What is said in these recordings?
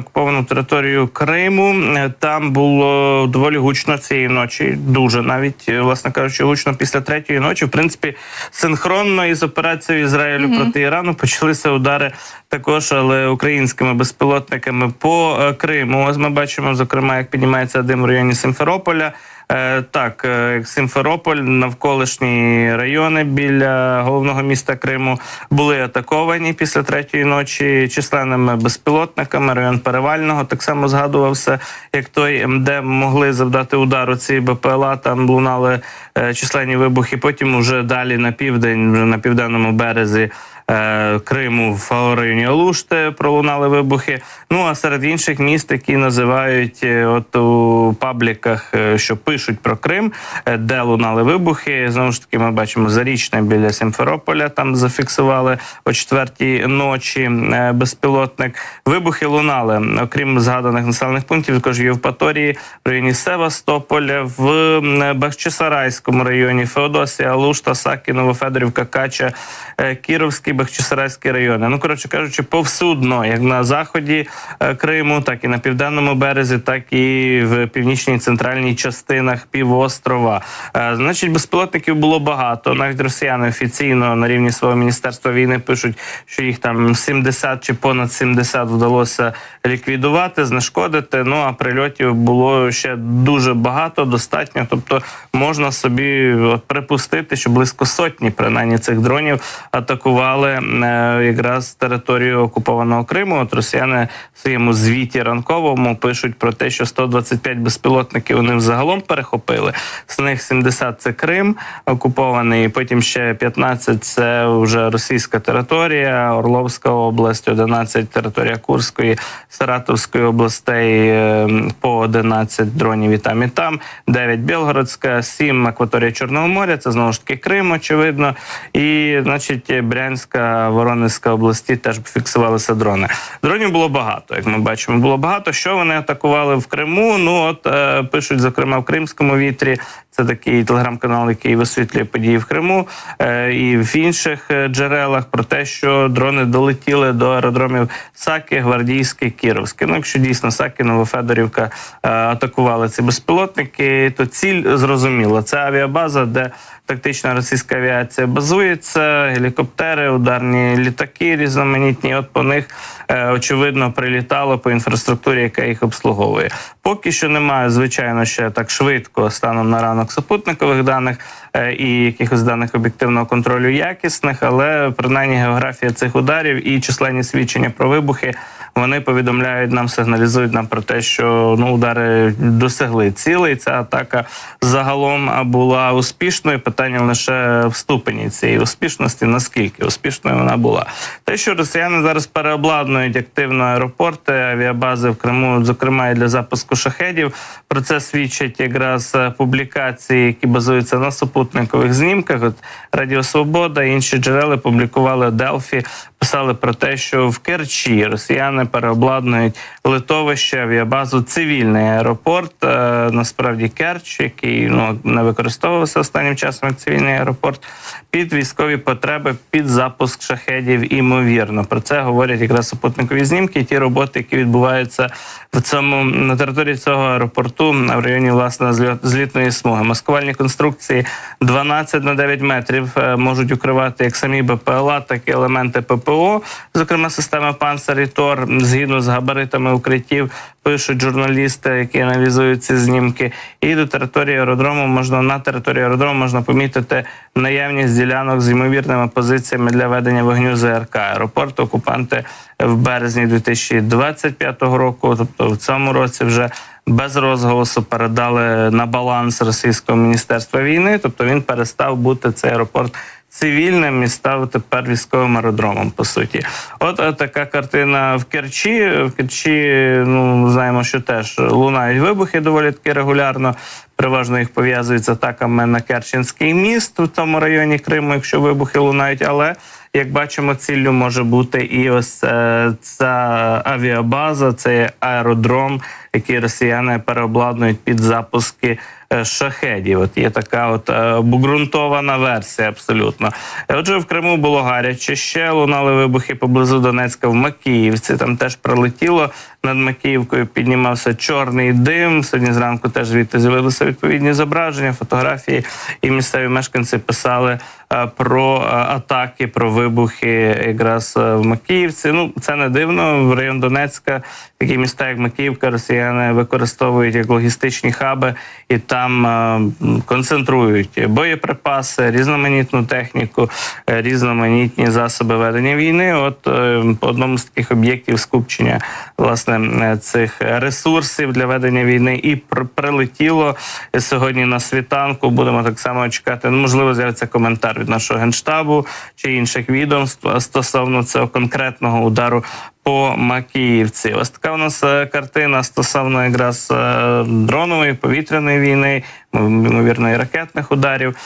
окуповану територію Криму. Там було доволі гучно цієї ночі. Дуже навіть власне кажучи, гучно після третьої ночі. В принципі, синхронно із операцією Ізраїлю проти Ірану почалися удари також, але українськими безпілотниками по е, Криму. Ось ми бачимо, зокрема, як піднімається дим в районі Симферополя. Е, Так, е, Симферополь, навколишні райони біля головного міста Криму були атаковані після третьої ночі численними безпілотниками. Район Перевального так само згадувався, як той, де могли завдати удару ці БПЛА. Там лунали е, численні вибухи. Потім уже далі на південь, вже на південному березі. Е, Криму в районі Алушти пролунали вибухи. Ну а серед інших міст, які називають е, от у пабліках, е, що пишуть про Крим, де лунали вибухи. Знову ж таки, ми бачимо зарічне біля Сімферополя. Там зафіксували о четвертій ночі безпілотник. Вибухи лунали, окрім згаданих населених пунктів, також Євпаторії, в районі Севастополя, в Бахчисарайському районі, Феодосія, Алушта, Сакіново, Федорівка, Кача, Кіровський, Бахчисарайський райони. Ну коротше кажучи, повсюдно, як на заході Криму, так і на південному березі, так і в північній центральній частинах півострова. Значить, безпілотників було багато. Навіть росіяни офіційно на рівні свого міністерства війни пишуть, що їх там 70 чи понад 70 вдалося ліквідувати, знешкодити. Ну а прильотів було ще дуже багато, достатньо. Тобто можна собі от припустити, що близько сотні принаймні цих дронів атакували е, якраз територію окупованого Криму. От росіяни в своєму звіті ранковому пишуть про те, що 125 безпілотників вони взагалом перехопили. З них 70 – це Крим окупований. Потім ще 15 – це вже російська територія, Орловська область, 11 – територія Курської, Саратовської областей е, по 11 дронів і там і там, 9 Білгородська, 7 акваторія Чорного моря. Це знову ж таки Крим, очевидно. І значить Брянська, Воронезька області теж фіксувалися дрони. Дронів було багато, як ми бачимо. Було багато. Що вони атакували в Криму? Ну от е, пишуть, зокрема, в Кримському вітрі. Це такий телеграм-канал, який висвітлює події в Криму е, і в інших е, джерелах про те, що дрони долетіли до аеродромів Саки, Гвардійське, Кіровське. Ну, якщо дійсно Саки, Новофедорівка е, атакували ці безпілотники, то ціль зрозуміла. Це авіабаза, де тактична російська авіація базується, гелікоптери, ударні літаки різноманітні. От по них очевидно прилітало по інфраструктурі, яка їх обслуговує. Поки що немає, звичайно, ще так швидко станом на ранок супутникових даних е, і якихось даних об'єктивного контролю якісних, але принаймні географія цих ударів і численні свідчення про вибухи. Вони повідомляють нам, сигналізують нам про те, що ну удари досягли цілей. Ця атака загалом була успішною. Питання лише в ступені цієї успішності, наскільки успішною вона була. Те, що росіяни зараз переобладнують активно аеропорти, авіабази в Криму, зокрема і для запуску шахедів. Про це свідчать якраз публікації, які базуються на супутникових знімках. От Радіо Свобода і інші джерела публікували Делфі. Писали про те, що в Керчі росіяни переобладнують литовище, авіабазу, цивільний аеропорт. Е, насправді Керч, який ну не використовувався останнім часом як цивільний аеропорт, під військові потреби, під запуск шахедів. Імовірно, про це говорять якраз супутникові знімки. і Ті роботи, які відбуваються в цьому на території цього аеропорту в районі власне злітної смуги. Маскувальні конструкції 12 на 9 метрів е, можуть укривати як самі БПЛА, так і елементи ППО, зокрема система «Панцер» і Тор, згідно з габаритами укриттів. Пишуть журналісти, які аналізують ці знімки, і до території аеродрому можна на території аеродрому можна помітити наявність ділянок з ймовірними позиціями для ведення вогню ЗРК. Аеропорт окупанти в березні 2025 року, тобто в цьому році вже без розголосу передали на баланс російського міністерства війни. Тобто він перестав бути цей аеропорт цивільним і став тепер військовим аеродромом. По суті, от е, така картина в Керчі. В Керчі ну знаємо, що теж лунають вибухи доволі таки регулярно. Переважно їх пов'язують з атаками на Керченський міст в тому районі Криму, якщо вибухи лунають, але як бачимо, ціллю може бути і ось е, ця авіабаза, цей аеродром, які росіяни переобладнують під запуски е, шахедів. От є така от е, обґрунтована версія абсолютно. Е, Отже, в Криму було гаряче. Ще лунали вибухи поблизу Донецька в Макіївці. Там теж прилетіло над Макіївкою. Піднімався чорний дим. Сьогодні зранку теж звідти з'явилися відповідні зображення, фотографії, і місцеві мешканці писали про атаки, про вибухи якраз в Макіївці. Ну це не дивно. В район Донецька, такі міста, як Макіївка, росіяни використовують як логістичні хаби і там е, концентрують боєприпаси, різноманітну техніку, е, різноманітні засоби ведення війни. От е, одному з таких об'єктів скупчення власне цих ресурсів для ведення війни і пр- прилетіло сьогодні на світанку. Будемо так само чекати. Ну, можливо, з'явиться коментар від нашого генштабу чи інших відомств стосовно цього конкретного удару по Макіївці. Ось така у нас е, картина стосовно якраз е, дронової повітряної війни, ймовірно, і ракетних ударів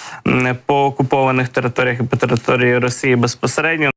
по окупованих територіях і по території Росії безпосередньо.